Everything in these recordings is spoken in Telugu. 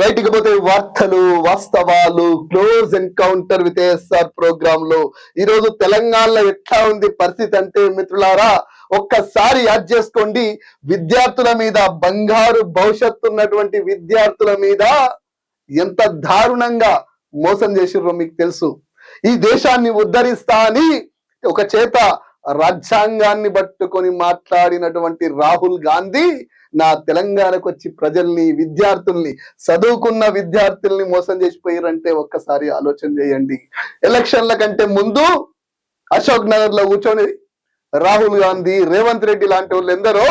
రైట్ ఇకపోతే వార్తలు వాస్తవాలు క్లోజ్ ఎన్కౌంటర్ విత్ ఏఎస్ఆర్ ప్రోగ్రామ్లో ఈ రోజు తెలంగాణలో ఎట్లా ఉంది పరిస్థితి అంటే మిత్రులారా ఒక్కసారి యాద్ చేసుకోండి. విద్యార్థుల మీద బంగారు భవిష్యత్తు ఉన్నటువంటి విద్యార్థుల మీద ఎంత దారుణంగా మోసం చేసిర్రో మీకు తెలుసు. ఈ దేశాన్ని ఉద్ధరిస్తా అని ఒక చేత రాజ్యాంగాన్ని పట్టుకొని మాట్లాడినటువంటి రాహుల్ గాంధీ నా తెలంగాణకు వచ్చి ప్రజల్ని విద్యార్థుల్ని చదువుకున్న విద్యార్థుల్ని మోసం చేసిపోయారంటే ఒక్కసారి ఆలోచన చేయండి. ఎలక్షన్ల కంటే ముందు అశోక్ నగర్లో కూర్చొని రాహుల్ గాంధీ రేవంత్ రెడ్డి లాంటి వాళ్ళు ఎందరో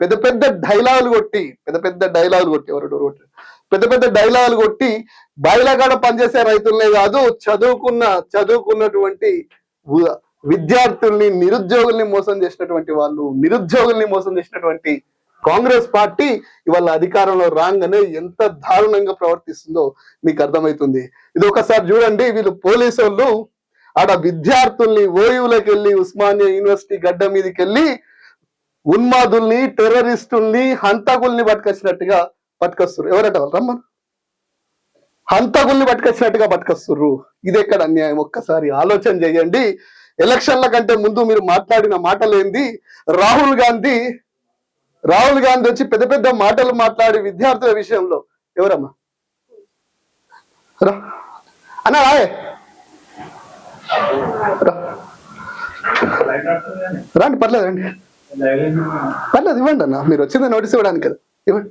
పెద్ద పెద్ద డైలాగులు కొట్టి పెద్ద పెద్ద డైలాగులు కొట్టి ఎవరు డోర్ పెద్ద పెద్ద డైలాగులు కొట్టి బయలగాడ పనిచేసే రైతులనే కాదు చదువుకున్న చదువుకున్నటువంటి విద్యార్థుల్ని నిరుద్యోగుల్ని మోసం చేసినటువంటి వాళ్ళు నిరుద్యోగుల్ని మోసం చేసినటువంటి కాంగ్రెస్ పార్టీ ఇవాళ అధికారంలో రాగానే ఎంత దారుణంగా ప్రవర్తిస్తుందో మీకు అర్థమవుతుంది. ఇది ఒకసారి చూడండి వీళ్ళు పోలీసు వాళ్ళు ఆడ విద్యార్థుల్ని ఓయూలోకి వెళ్ళి ఉస్మానియా యూనివర్సిటీ గడ్డ మీదకి వెళ్ళి ఉన్మాదుల్ని టెర్రరిస్టుల్ని హంతకుల్ని పట్టుకొచ్చినట్టుగా పట్టుకొస్తారు ఎవరట రమ్మను. హంతకుల్ని పట్టుకొచ్చినట్టుగా పట్టుకొస్తుర్రు. ఇది ఎక్కడ అన్యాయం? ఒక్కసారి ఆలోచన చేయండి. ఎలక్షన్ల కంటే ముందు మీరు మాట్లాడిన మాటలేంది రాహుల్ గాంధీ రాహుల్ గాంధీ వచ్చి పెద్ద పెద్ద మాటలు మాట్లాడి విద్యార్థుల విషయంలో ఎవరమ్మా? రా. అన్నా రాయే రండి పర్లేదు రండి. పర్లేదు ఇవ్వండి అన్న. మీరు వచ్చింది నోటీస్ ఇవ్వడానికి కదా. ఇవ్వండి.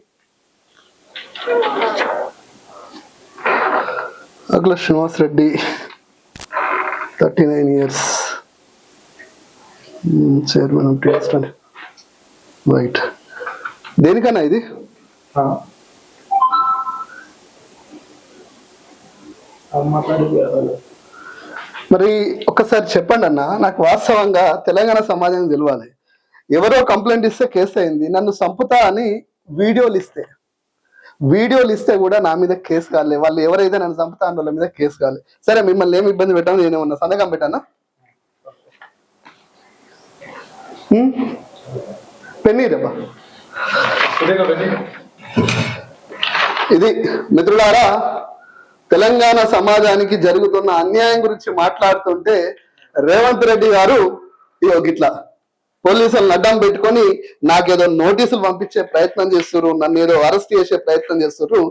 Agla Srinivas Reddy thirty nine years. Chairman of trust అండి రైట్ దేనికన్నా ఇది? మరి ఒక్కసారి చెప్పండి అన్న నాకు వాస్తవంగా తెలంగాణ సమాజం తెలియాలి ఎవరో కంప్లైంట్ ఇస్తే కేసు అయింది నన్ను సంపుతా అని వీడియోలు ఇస్తే. వీడియోలు ఇస్తే కూడా నా మీద కేసు కాలే. వాళ్ళు ఎవరైతే నన్ను చంపుతా అన్న వాళ్ళ మీద కేసు కాలే. సరే మిమ్మల్ని ఏమి ఇబ్బంది పెట్టాను నేనే ఉన్నా. సంతకం పెట్టానా? పెన్నీరబ్బా ఇది మిత్రులారా తెలంగాణ సమాజానికి జరుగుతున్న అన్యాయం గురించి మాట్లాడుతుంటే రేవంత్ రెడ్డి గారు ఇగో గిట్లా పోలీసులను అడ్డం పెట్టుకొని నాకేదో నోటీసులు పంపించే ప్రయత్నం చేస్తున్నారు నన్ను ఏదో అరెస్ట్ చేసే ప్రయత్నం చేస్తున్నారు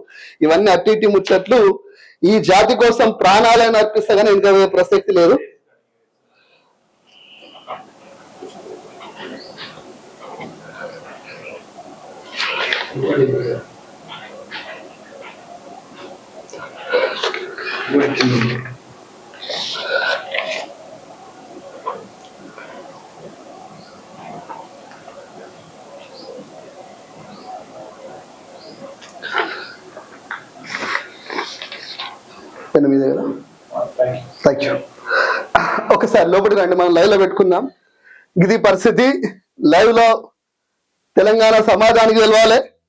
ఇవన్నీ అట్టి ముచ్చట్లు ఈ జాతి కోసం ప్రాణాలను అర్పిస్తా కానీ ఇంకా ప్రసక్తి లేదు కదా థ్యాంక్ యూ ఒకసారి లోపలికి రండి మనం లైవ్లో పెట్టుకుందాం. ఇది పరిస్థితి. లైవ్లో తెలంగాణ సమాజానికి తెలవాలి.